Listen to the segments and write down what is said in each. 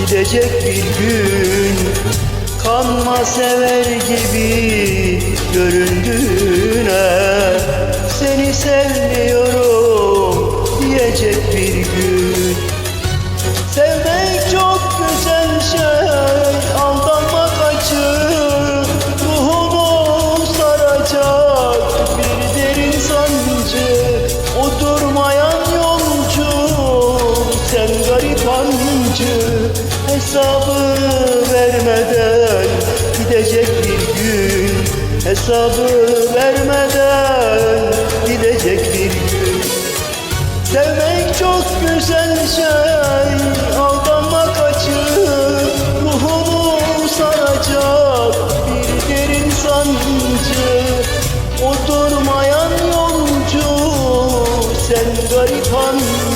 gidecek bir gün. Kanma sever gibi göründüğüne Seni sevmiyorum diyecek bir gün. Sevmek çok güzel şey Aldanmak acı Ruhumu saracak Bir derin sancı Oturmayan yolcu Sen garip hancı Hesabı vermeden Gidecek bir gün. Hesabı vermeden Gidecek bir gün. Sevmek çok güzel şey Aldanmak acı Ruhumu saracak Bir derin sancı. Oturmayan yolcu Sen garip hancı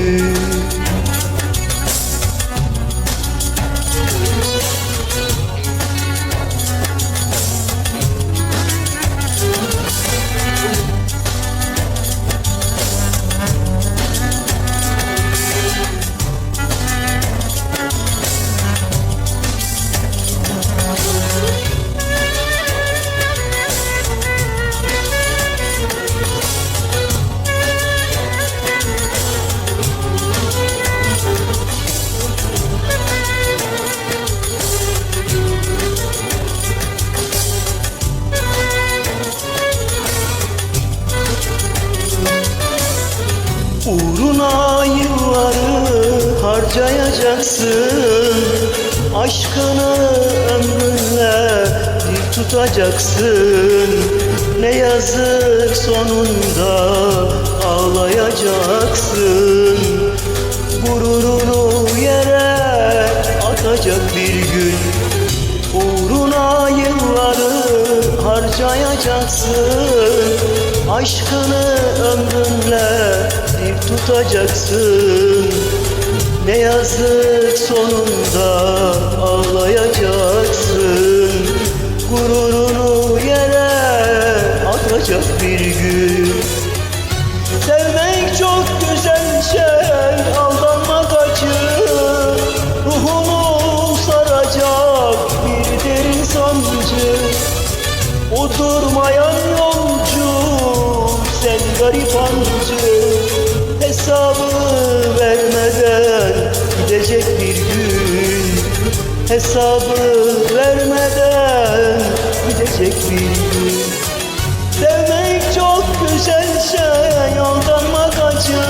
Uğruna yılları harcayacaksın. Aşkını ömrünle dil tutacaksın. Ne yazık sonunda ağlayacaksın. Gururunu yere atacak bir gün. Uğruna yılları harcayacaksın Aşkını ömrünle dil tutacaksın. Ne yazık sonunda ağlayacaksın. Gururunu yere atacak bir gün. Sevmek çok güzel şey Aldanmak acı. Ruhumu saracak Bir derin sancı. Oturmayan yolcu Garip hancı Hesabı vermeden Gidecek bir gün. Hesabı vermeden Gidecek bir gün. Sevmek çok güzel şey Aldanmak acı.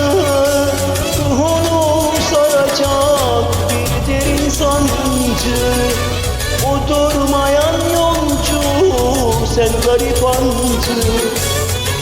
Ruhunu saracak Bir derin sancı. Oturmayan yolcu Sen garip hancı